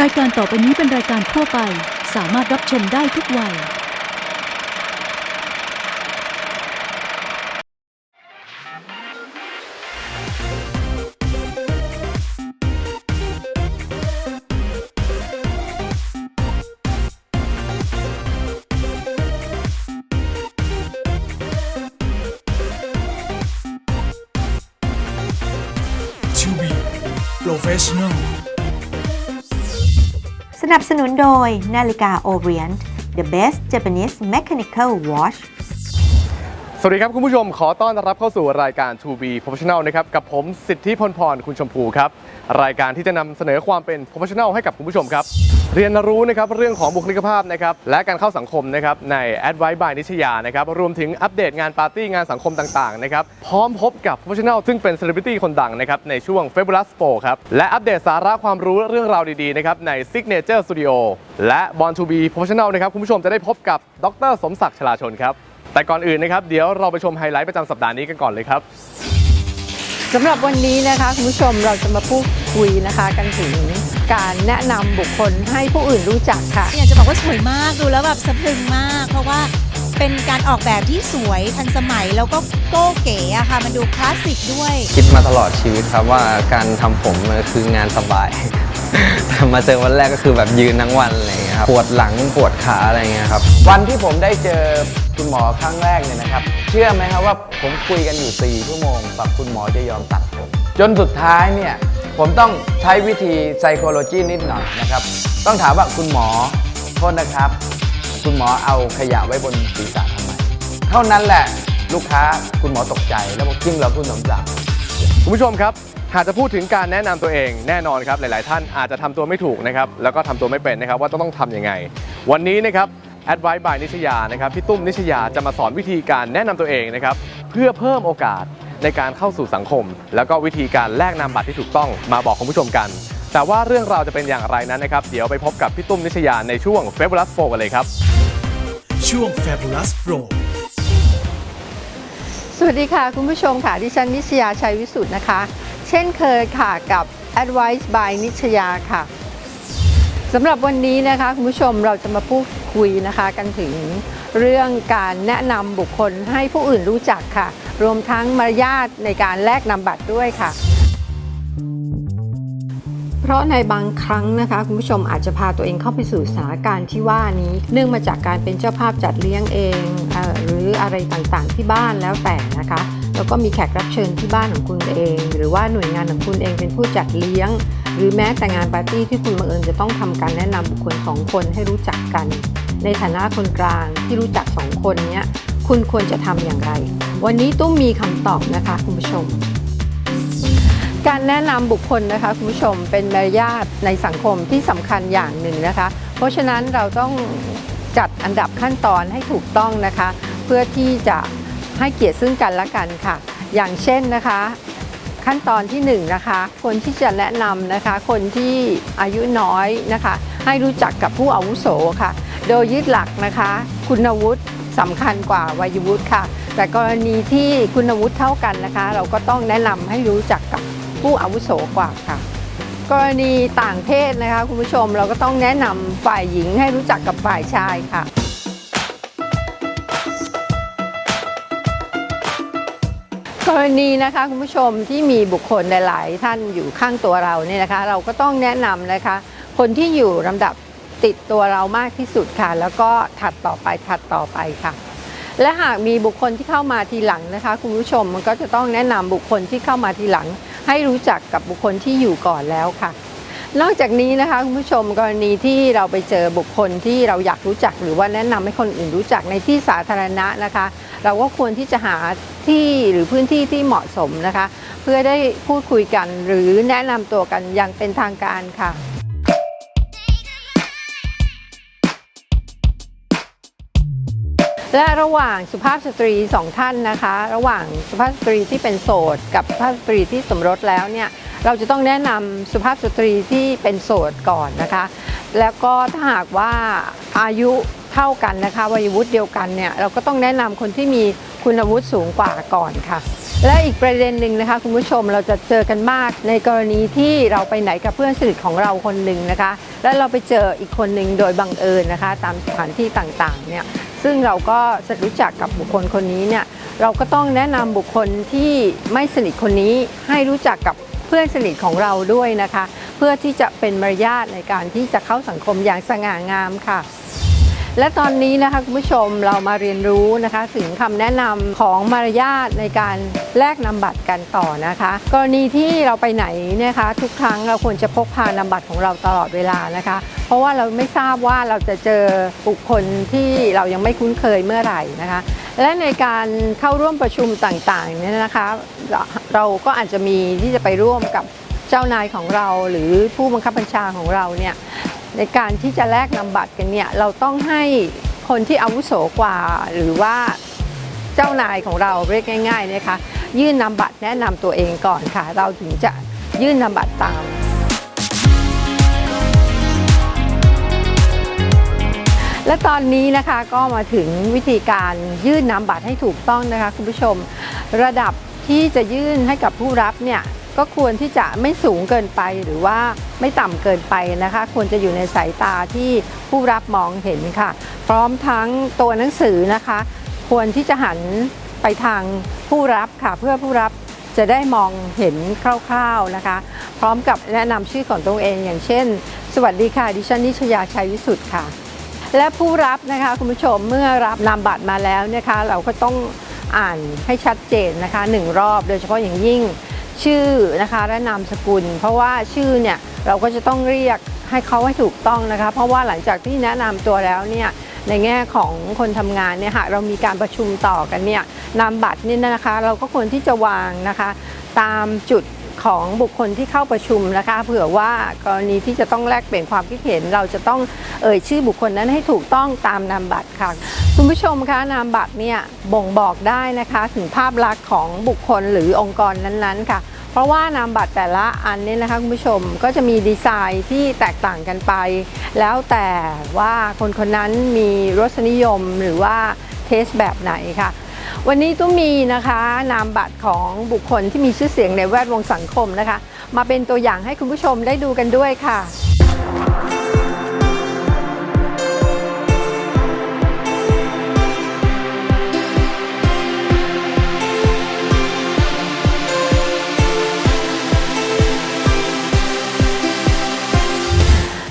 รายการต่อไปนี้เป็นรายการทั่วไป สามารถรับชมได้ทุกวัย To be professional นับสนุนโดยนาฬิกา Orient the best Japanese mechanical watch สวัสดีครับคุณผู้ชมขอต้อนรับเข้าสู่รายการ To Be Professional นะครับกับผมสิทธิพลพรคุณชมพูครับ รายการที่จะนำเสนอความเป็น Professional ให้กับคุณผู้ชมครับ เรียนรู้นะครับเรื่องของบุคลิกภาพนะครับและการเข้าสังคมนะครับใน Advice by นิชยานะครับรวมถึงอัปเดตงานปาร์ตี้งานสังคมต่างๆนะครับพร้อมพบกับ Professional ซึ่งเป็น Celebrity คนดังนะครับในช่วง Fabulous Pro ครับและอัปเดตสาระความรู้เรื่องราวดีๆนะครับใน Signature Studio และ Born to be Professional นะครับคุณผู้ชมจะได้พบกับดรสมศักดิ์ชลาชนครับ แต่ก่อนอื่นนะครับ เดี๋ยวเราไปชมไฮไลท์ประจำสัปดาห์นี้กันก่อนเลยครับสำหรับวันนี้นะคะคุณผู้ชมเราจะมาพูดคุยนะคะ กันถึงการแนะนำบุคคลให้ผู้อื่นรู้จักค่ะ อยากจะบอกว่าสวยมากดูแล้วแบบสะพรึงมาก เพราะว่าเป็นการออกแบบที่สวยทันสมัยแล้วก็โก้เก๋อะค่ะ มันดูคลาสสิกด้วย คิดมาตลอดชีวิตครับว่าการทำผมมันคืองานสบาย แต่มาเจอวันแรกก็คือแบบยืนทั้งวันอะไรอย่างเงี้ยครับปวดหลังปวดขาอะไรอย่างเงี้ยครับ วันที่ผมได้เจอ คุณหมอครั้งแรกเนี่ยนะครับ เชื่อไหมครับว่าผมคุยกันอยู่ 4 ชั่วโมงกว่าคุณหมอจะยอมตัดผม จนสุดท้ายเนี่ยผมต้องใช้วิธี psychology นิดหน่อยนะครับ ต้องถามว่าคุณหมอโทษนะครับ คุณหมอเอาขยะไว้บนศีรษะทำไม เท่านั้นแหละลูกค้าคุณหมอตกใจแล้วบอกจริงเหรอคุณสมศักดิ์คุณผู้ชมครับ หากจะพูดถึงการแนะนำตัวเองแน่นอนครับ หลาย ๆ ท่านอาจจะทำตัวไม่ถูกนะครับ แล้วก็ทำตัวไม่เป็นนะครับ ว่าต้องทำยังไง วันนี้นะครับ Advice by นิชยานะครับพี่ตุ้มนิชยาจะมาสอนวิธีการแนะนำตัวเองนะครับเพื่อเพิ่มโอกาสในการเข้าสู่สังคม แล้วก็วิธีการแลกนามบัตรที่ถูกต้องมาบอกคุณผู้ชมกัน แต่ว่าเรื่องราวจะเป็นอย่างไรนั้นนะครับ เดี๋ยวไปพบกับพี่ตุ้มนิชยาในช่วง f a b u l o u s 4กันเลยครับ ช่วง Fabulous Pro สวัสดีค่ะ คุณผู้ชมค่ะ ดิฉันนิชยาชัยวิสุทธ์นะคะ เช่นเคยค่ะกับ Advice by นิชยาค่ะ สำหรับวันนี้นะคะคุณผู้ชมเราจะมาพูดคุยนะคะกันถึงเรื่องการแนะนำบุคคลให้ผู้อื่นรู้จักค่ะ รวมทั้งมารยาทในการแลกนามบัตรด้วยค่ะ เพราะในบางครั้งนะคะคุณผู้ชมอาจจะพาตัวเองเข้าไปสู่สถานการณ์ที่ว่านี้ เนื่องมาจากการเป็นเจ้าภาพจัดเลี้ยงเองอหรืออะไรต่างๆที่บ้านแล้วแต่นะคะ แล้วก็มีแขกรับเชิญที่บ้านของคุณเอง หรือว่าหน่วยงานของคุณเองเป็นผู้จัดเลี้ยง รือแม้แต่งานปาร์ตี้ที่คุณบังเอิญจะต้องทำการแนะนำบุคคลสองคนให้รู้จักกัน ในฐานะคนกลางที่รู้จักสองคนนี้คุณควรจะทำอย่างไร วันนี้ตุ้มมีคำตอบนะคะคุณผู้ชม การแนะนำบุคคลนะคะคุณผู้ชมเป็นมารยาทในสังคมที่สำคัญอย่างหนึ่งนะคะ เพราะฉะนั้นเราต้องจัดอันดับขั้นตอนให้ถูกต้องนะคะ เพื่อที่จะให้เกียรติซึ่งกันและกันค่ะ อย่างเช่นนะคะ ขั้นตอนที่1นงนะคะ คนที่จะแนะนำนะคะ คนที่อายุน้อยนะคะ ให้รู้จักกับผู้อาวุโสค่ะ โดยยึดหลักนะคะ คุณวุฒิสำคัญกว่าวัยวุฒิค่ะ แต่กรณีที่คุณวุฒิเท่ากันนะคะ เราก็ต้องแนะนำให้รู้จักกับผู้อาวุโสกว่าค่ะ กรณีต่างเพศนะคะ คุณผู้ชมเราก็ต้องแนะนำฝ่ายหญิงให้รู้จักกับฝ่ายชายค่ะ รณีนะคะคุณผู้ชมที่มีบุคคลหลาย ๆ ท่านอยู่ข้างตัวเราเนี่ยนะคะ เราก็ต้องแนะนำนะคะ คนที่อยู่ลำดับติดตัวเรามากที่สุดค่ะ แล้วก็ถัดต่อไปถัดต่อไปค่ะ และหากมีบุคคลที่เข้ามาทีหลังนะคะ คุณผู้ชมมันก็จะต้องแนะนำบุคคลที่เข้ามาทีหลัง ให้รู้จักกับบุคคลที่อยู่ก่อนแล้วค่ะ นอกจากนี้นะคะคุณผู้ชมกรณีที่เราไปเจอบุคคลที่เราอยากรู้จัก หรือว่าแนะนำให้คนอื่นรู้จักในที่สาธารณะนะคะ เราก็ควรที่จะหาที่หรือพื้นที่ที่เหมาะสมนะคะ เพื่อได้พูดคุยกันหรือแนะนำตัวกันอย่างเป็นทางการค่ะและระหว่างสุภาพสตรีสองท่านนะคะ ระหว่างสุภาพสตรีที่เป็นโสด กับสุภาพสตรีที่สมรสแล้วเนี่ย เราจะต้องแนะนำสุภาพสตรีที่เป็นโสดก่อนนะคะ แล้วก็ถ้าหากว่าอายุเท่ากันนะคะวัยวุฒิเดียวกันเนี่ยเราก็ต้องแนะนำคนที่มีคุณวุฒิสูงกว่าก่อนค่ะ และอีกประเด็นหนึ่งนะคะคุณผู้ชมเราจะเจอกันมากในกรณีที่เราไปไหนกับเพื่อนสนิทของเราคนหนึ่งนะคะ และเราไปเจออีกคนหนึ่งโดยบังเอิญนะคะ ตามสถานที่ต่างๆเนี่ยซึ่งเราก็รู้จักกับบุคคลคนนี้เนี่ยเราก็ต้องแนะนำบุคคลที่ไม่สนิทคนนี้ให้รู้จักกับ เพื่อนสนิทของเราด้วยนะคะ เพื่อที่จะเป็นมารยาทในการที่จะเข้าสังคมอย่างสง่างามค่ะ และตอนนี้นะคะคุณผู้ชมเรามาเรียนรู้นะคะถึงคำแนะนำของมารยาทในการแลกนามบัตรกันต่อนะคะ กรณีที่เราไปไหนเนะคะ ทุกครั้งเราควรจะพกพานามบัตรของเราตลอดเวลานะคะ เพราะว่าเราไม่ทราบว่าเราจะเจอบุคคลที่เรายังไม่คุ้นเคยเมื่อไหร่นะคะ และในการเข้าร่วมประชุมต่างๆเนี่ยนะคะ เราก็อาจจะมีที่จะไปร่วมกับเจ้านายของเราหรือผู้บังคับบัญชาของเราเนี่ย ในการที่จะแลกนามบัตรกันเนี่ยเราต้องให้คนที่อาวุโสกว่า หรือว่าเจ้านายของเราเรียกง่ายๆนะคะยื่นนามบัตรแนะนำตัวเองก่อนค่ะ เราถึงจะยื่นนามบัตรตามและตอนนี้นะคะก็มาถึงวิธีการยื่นนามบัตรให้ถูกต้องนะคะคุณผู้ชม ระดับที่จะยื่นให้กับผู้รับเนี่ย ก็ควรที่จะไม่สูงเกินไปหรือว่าไม่ต่ำเกินไปนะคะ ควรจะอยู่ในสายตาที่ผู้รับมองเห็นค่ะ พร้อมทั้งตัวหนังสือนะคะ ควรที่จะหันไปทางผู้รับค่ะ เพื่อผู้รับจะได้มองเห็นคร่าวๆนะคะ พร้อมกับแนะนำชื่อของตัวเองอย่างเช่น สวัสดีค่ะ ดิฉันนิชยาชัยวิสุทธ์ค่ะ และผู้รับนะคะคุณผู้ชมเมื่อรับนามบัตรมาแล้วนะคะ เราก็ต้องอ่านให้ชัดเจนนะคะหนึ่งรอบโดยเฉพาะอย่างยิ่ง ชื่อนะคะและนามสกุล เพราะว่าชื่อเนี่ยเราก็จะต้องเรียกให้เขาให้ถูกต้องนะคะ เพราะว่าหลังจากที่แนะนำตัวแล้วเนี่ยในแง่ของคนทำงานเนี่ยหากเรามีการประชุมต่อกันเนี่ยนามบัตรนี่นะคะ เราก็ควรที่จะวางนะคะ ตามจุด ของบุคคลที่เข้าประชุมนะคะ เผื่อว่ากรณีที่จะต้องแลกเปลี่ยนความคิดเห็น เราจะต้องเอ่ยชื่อบุคคลนั้นให้ถูกต้องตามนามบัตรค่ะคุณผู้ชมคะนามบัตรเนี่ยบ่งบอกได้นะคะถึงภาพลักษณ์ของบุคคลหรือองค์กรนั้นๆ ค่ะ เพราะว่านามบัตรแต่ละอันเนี่ยนะคะคุณผู้ชมก็จะมีดีไซน์ที่แตกต่างกันไป แล้วแต่ว่าคนคนนั้นมีรสนิยมหรือว่าเทสแบบไหนค่ะ วันนี้ตุ้มมีนะคะนามบัตรของบุคคลที่มีชื่อเสียงในแวดวงสังคมนะคะ มาเป็นตัวอย่างให้คุณผู้ชมได้ดูกันด้วยค่ะ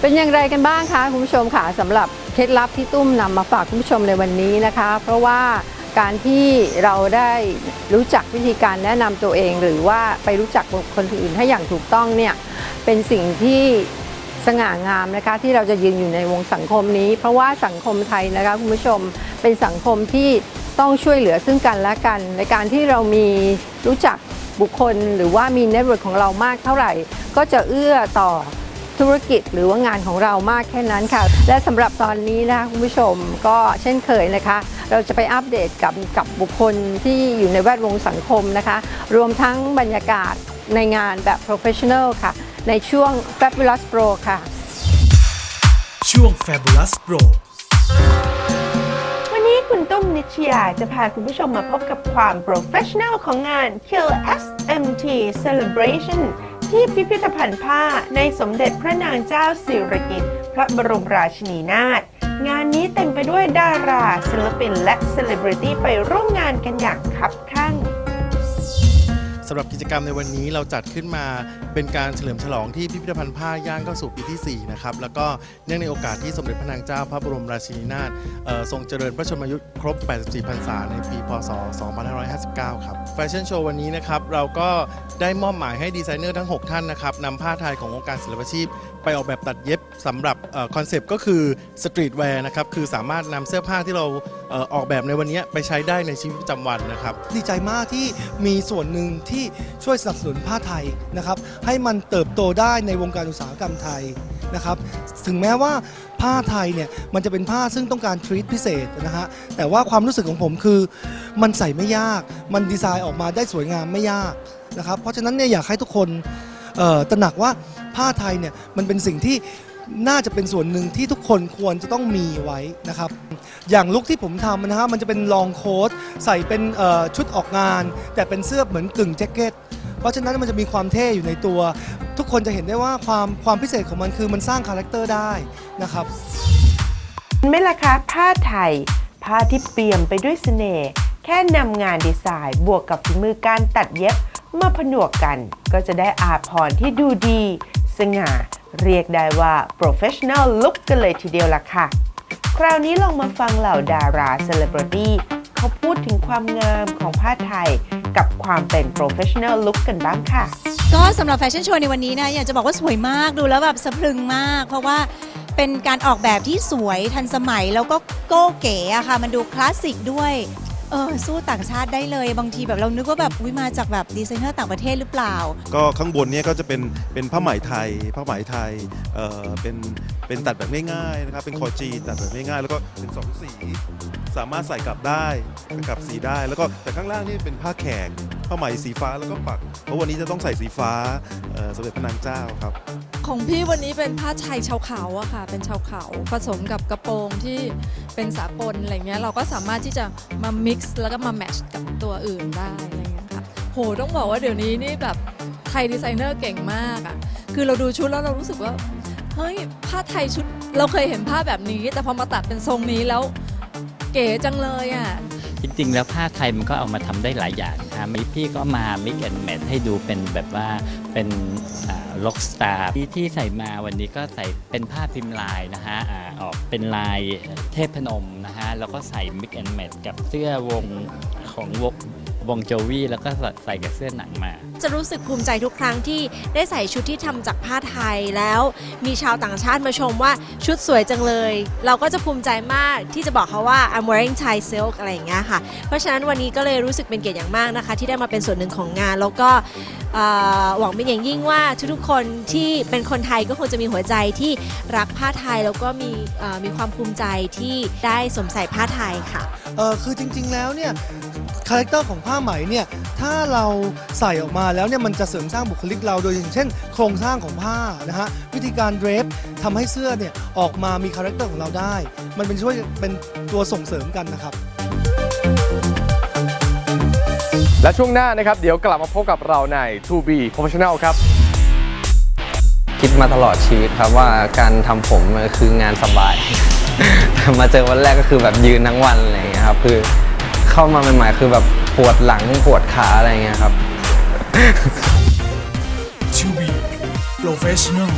เป็นอย่างไรกันบ้างคะคุณผู้ชมค่ะสำหรับเคล็ดลับที่ตุ้มนำมาฝากคุณผู้ชมในวันนี้นะคะ เพราะว่า การที่เราได้รู้จักวิธีการแนะนำตัวเอง หรือว่าไปรู้จักบุคคลอื่นให้อย่างถูกต้องเนี่ยเป็นสิ่งที่สง่างามนะคะที่เราจะยืนอยู่ในวงสังคมนี้ เพราะว่าสังคมไทยนะคะคุณผู้ชมเป็นสังคมที่ต้องช่วยเหลือซึ่งกันและกัน ในการที่เรามีรู้จักบุคคล หรือว่ามีเน็ตเวิร์กของเรามากเท่าไหร่ ก็จะเอื้อต่อธุรกิจหรือว่างานของเรามากแค่นั้นค่ะ และสำหรับตอนนี้นะคะคุณผู้ชมก็เช่นเคยนะคะ เราจะไปอัปเดตกับกับบุคคลที่อยู่ในแวดวงสังคมนะคะ รวมทั้งบรรยากาศในงานแบบ professional ค่ะ ในช่วง Fabulous Pro ค่ะ ช่วง Fabulous Pro วันนี้คุณตุ้มนิชยาจะพาคุณผู้ชมมาพบกับความโปรเฟชชั่น a ลของงาน Kill SMT Celebration ที่พิพิธภัณฑ์ผ้าในสมเด็จพระนางเจ้าสิริกิติ์พระบรมราชินีนาถ งานนี้เต็มไปด้วยดาราศิลปินและเซเลบริตี้ไปร่วมงานกันอย่างคับคั่ง สำหรับกิจกรรมในวันนี้เราจัดขึ้นมาเป็นการเฉลิมฉลองที่พิพิธภัณฑ์ผ้าย่างเข้าสู่ปีที่ 4 นะครับ แล้วก็เนื่องในโอกาสที่สมเด็จพระนางเจ้าพระบรมราชินีนาถทรงเจริญพระชนมายุครบ 84 พรรษาในปีพศ 2559 ครับแฟชั่นโชว์วันนี้นะครับ เราก็ได้มอบหมายให้ดีไซเนอร์ทั้ง 6 ท่านนะครับนำผ้าไทยขององค์การศิลปาชีพ ไปออกแบบตัดเย็บสำหรับคอนเซปต์ก็คือสตรีทแวร์นะครับคือสามารถนำเสื้อผ้าที่เราออออกแบบในวันนี้ไปใช้ได้ในชีวิตประจำวันนะครับดีใจมากที่มีส่วนหนึ่งที่ช่วยสนับสนุนผ้าไทยนะครับให้มันเติบโตได้ในวงการอุตสาหกรรมไทยนะครับถึงแม้ว่าผ้าไทยเนี่ยมันจะเป็นผ้าซึ่งต้องการทรีตพิเศษนะฮะแต่ว่าความรู้สึกของผมคือมันใส่ไม่ยาก มันดีไซน์ออกมาได้สวยงามไม่ยากนะครับเพราะฉะนั้นเนี่ยอยากให้ทุกคนตระหนักว่าผ้าไทยเนี่ยมันเป็นสิ่งที่ น่าจะเป็นส่วนหนึ่งที่ทุกคนควรจะต้องมีไว้นะครับ อย่างลุคที่ผมทำนะฮะมันจะเป็นลองโค้ทใส่เป็นชุดออกงาน แต่เป็นเสื้อเหมือนกึ่งแจ็คเก็ตเพราะฉะนั้นมันจะมีความเท่อยู่ในตัว ทุกคนจะเห็นได้ว่าความความพิเศษของมันคือมันสร้างคาแรคเตอร์ได้นะครับไหมล่ะคะผ้าไทย ผ้าที่เปี่ยมไปด้วยเสน่ห์แค่นำงานดีไซน์บวกกับฝีมือการตัดเย็บมาผนวกกัน ก็จะได้อาพรณ์ที่ดูดี สง่า เรียกได้ว่า professional look กันเลยทีเดียวล่ะค่ะ คราวนี้ลองมาฟังเหล่าดาราเซเลบริตี้เขาพูดถึงความงามของผ้าไทย กับความเป็น professional look กันบ้างค่ะ ก็สำหรับแฟชั่นโชว์ในวันนี้นะอยากจะบอกว่าสวยมากดูแล้วแบบสะพรึงมาก เพราะว่าเป็นการออกแบบที่สวยทันสมัยแล้วก็โก้เก๋อะค่ะ มันดูคลาสสิกด้วย เออสู้ต่างชาติได้เลยบางทีแบบเรานึกว่าแบบอุ้ยมาจากแบบดีไซเนอร์ต่างประเทศหรือเปล่า ก็ข้างบนเนี้ยก็จะเป็นเป็นผ้าไหมไทยผ้าไหมไทยเออเป็นเป็นตัดแบบง่ายๆนะครับเป็นคอจีนตัดแบบง่ายๆแล้วก็เป็นสองสี สามารถใส่กลับได้กลับสีได้ แล้วก็แต่ข้างล่างนี่เป็นผ้าแขก ผ้าไหมสีฟ้าแล้วก็ปัก เพราะวันนี้จะต้องใส่สีฟ้าสมเด็จพระนางเจ้าครับ ของพี่วันนี้เป็นผ้าไทยชาวเขาอะค่ะ เป็นชาวเขาผสมกับกระโปรงที่เป็นสากลอะไรเงี้ยเราก็สามารถที่จะมา mix แล้วก็มา match กับตัวอื่นได้อะไรเงี้ยค่ะโหต้องบอกว่าเดี๋ยวนี้นี่แบบไทยดีไซเนอร์เก่งมากอะคือเราดูชุดแล้วเรารู้สึกว่าเฮ้ยผ้าไทยชุดเราเคยเห็นผ้าแบบนี้ แต่พอมาตัดเป็นทรงนี้แล้วเก๋จังเลยอะ จริงๆ แล้วผ้าไทยมันก็เอามาทำได้หลายอย่างนะมีพี่ก็มา m i กแอนแมทให้ดูเป็นแบบว่าเป็นล็อกสตาร์ที่ที่ใส่มาวันนี้ก็ใส่เป็นผ้าพิมพ์ลายนะฮะออกเป็นลายเทพนมนะฮะแล้วก็ใส่ m i กแอนแมทกับเสื้อวงของวง วงโจวี่แล้วก็ใส่กับเสื้อหนังมา จะรู้สึกภูมิใจทุกครั้งที่ได้ใส่ชุดที่ทำจากผ้าไทยแล้ว มีชาวต่างชาติมาชมว่าชุดสวยจังเลย เราก็จะภูมิใจมากที่จะบอกเขาว่า I'm wearing Thai silk อะไรอย่างเงี้ยค่ะ เพราะฉะนั้นวันนี้ก็เลยรู้สึกเป็นเกียรติอย่างมากนะคะ ที่ได้มาเป็นส่วนหนึ่งของงาน แล้วก็เอ่อหวังเป็นอย่างยิ่งว่าทุกๆคนที่เป็นคนไทยก็คงจะมีหัวใจที่รักผ้าไทยแล้วก็มีเอ่อมีความภูมิใจที่ได้สวมใส่ผ้าไทยค่ะ เออคือจริงๆแล้วเนี่ย คาแรคเตอร์ของผ้าไหมเนี่ยถ้าเราใส่ออกมาแล้วเนี่ยมันจะเสริมสร้างบุคลิกเราโดยอย่างเช่น โครงสร้างของผ้านะฮะวิธีการเดรฟทำให้เสื้อเนี่ยออกมามีคาแรคเตอร์ของเราได้ มันเป็นช่วยเป็นตัวส่งเสริมกันนะครับ และช่วงหน้านะครับ เดี๋ยวกลับมาพบกับเราใน To Be Professional ครับ คิดมาตลอดชีวิตครับว่าการทำผมมันคืองานสบายแต่มาเจอวันแรกก็คือแบบยืนทั้งวันอะไรอย่างเงี้ยครับคือ เข้ามาใหม่ๆคือแบบปวดหลังปวดขาอะไรเงี้ยครับ To be professional